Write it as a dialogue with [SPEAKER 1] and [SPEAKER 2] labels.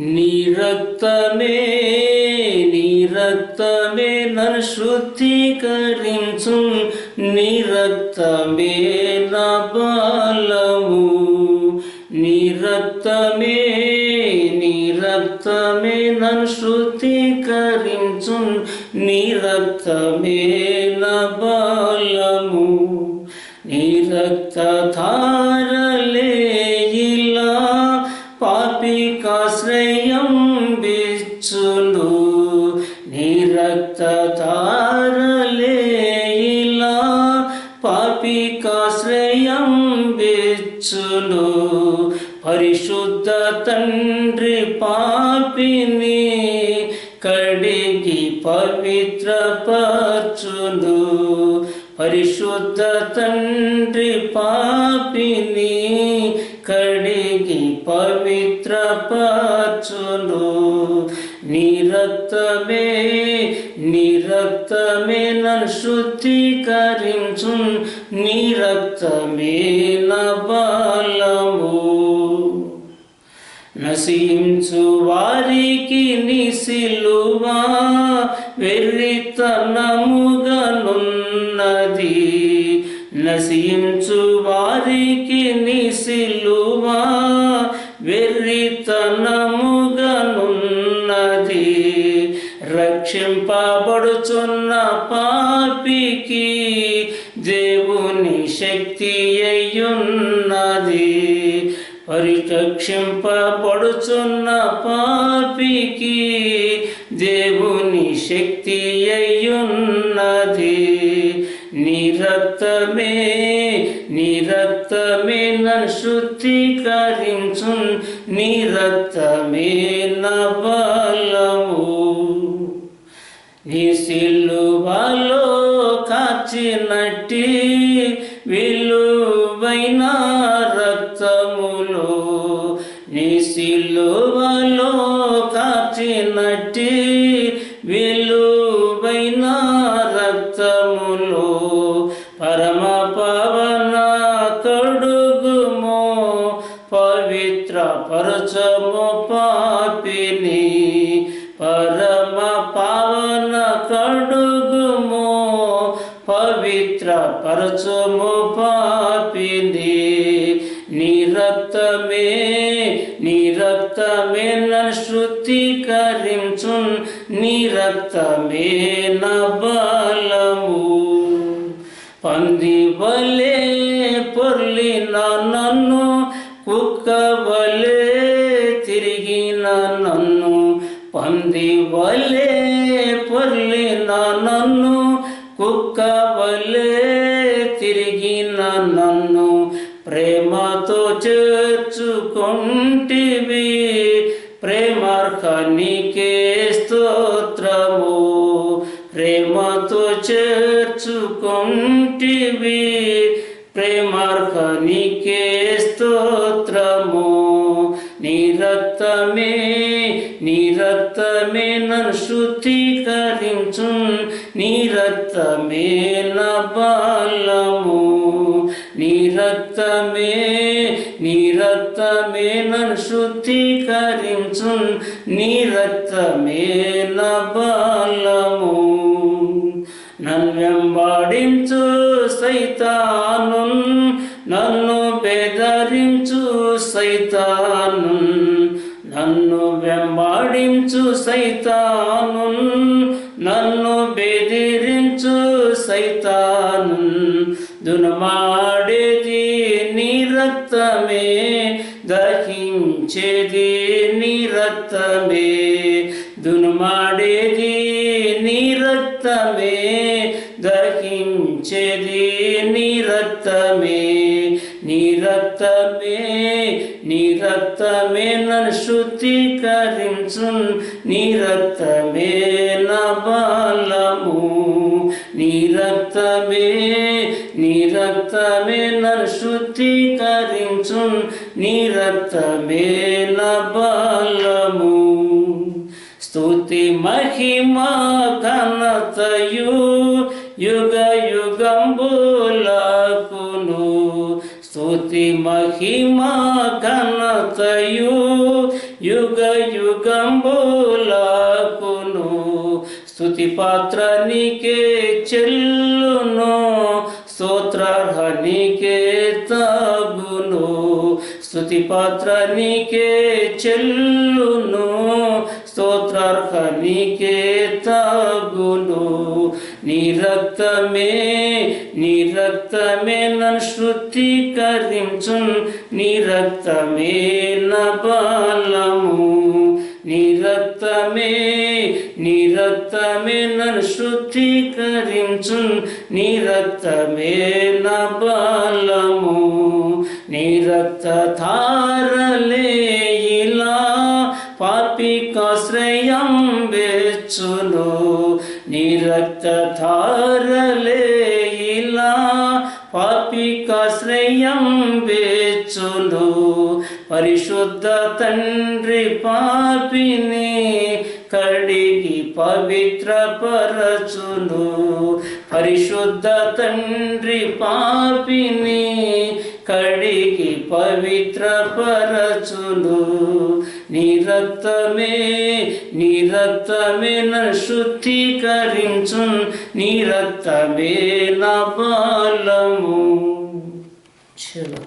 [SPEAKER 1] నీ రక్తమే నన్ను శుద్ధీకరించు నీ నా బలము. నీ రక్తమే నన్ను శుద్ధీకరించు నీ నా బలము. నీ రక్త పాపికాశ్రయం విచ్చును. పరిశుద్ధ తండ్రి పాపిని కడిగి పవిత్రపరచును. పరిశుద్ధ తండ్రి పాపిని కడిగి పవిత్రపరచును. నీ నిరక్తమే నీ నన్ను శుద్ధీకరించు నీ రక్తమే బలము నశించు వారికి నిసిలువా వెర్రితనముగనున్నది. నశించు వారికి నిసిలువా వెర్రితనముగనున్నది. రక్షింపబడుచున్న పాపికి శక్తి అయ్యున్నది పరిరక్షింపబడుచున్న పాపికి దేవుని శక్తి అయ్యున్నది నీ రక్తమే నీ రక్తమే నన్ను శుద్ధీకరించు నీ రక్తమే పరచము పాపిని పరమ పవన కడుగుము పవిత్ర పరచము పాపిని. నీ రక్తమే నీ రక్తమే నన్ను శుద్ధీకరించు బలము. పంది వలే పొర్లిన నన్ను కుక్కవ పంది వలే పొర్లిన నన్ను కుక్క వలే తిరిగిన నన్ను. ప్రేమతో చేర్చుకుంటివి ప్రేమార్హనికే స్తోత్రము. ప్రేమతో చేర్చుకుంటివి ప్రేమార్హనికే స్తోత్రము. నీ నీ రక్తమే నన్ను శుద్ధీకరించు నీ రక్తమే నా బలము. నీ రక్తమే నీ రక్తమే నన్ను శుద్ధీకరించు నీ రక్తమే నా బలము. నన్ను వెంబడించు సైతాను వెంబడించు సైతాను నన్ను బెదిరించు సైతాను దునమాడేది నీ రక్తమే దహించేది నీ రక్తమే. దునమాడేది నీ రక్తమే నీ రక్తమే నీ రక్తమే నన్ను శుద్ధీకరించు నీ రక్తమే నా బలము. నీ రక్తమే నీ రక్తమే నన్ను శుద్ధీకరించు నీ రక్తమే నా బలము. స్తుతి మహిమ ఘనతయు మహిమ కనతయు యుగ యుగంబులకును స్థుతి పాత్ర నీకే చెల్లును స్తోత్రార్హ తగును. స్థుతి పాత్ర నీకే చెల్లును స్తోత్రార్హ తగును. నీ రక్తమే రక్తమే నన్ను శృద్ధీకరించున్ నీ రక్తమే నా బలము. నీ రక్తమే నీ రక్తమే నన్ను శుద్ధీకరించున్ నీ రక్తమే నా బలము. నీ రక్త ధారలే ఇలా పాపికాశ్రయం వేచును నీ రక్త ధారలే ఇలా పాపికాశ్రయం వెచ్చును పరిశుద్ధ తండ్రి పాపిని కడిగి పవిత్ర పరచును పరిశుద్ధ తండ్రి పాపిని కడిగి పవిత్ర పరచును నీ రక్తమే నీ రక్తమే శుద్ధీకరించు నీ నా బలము. చలో.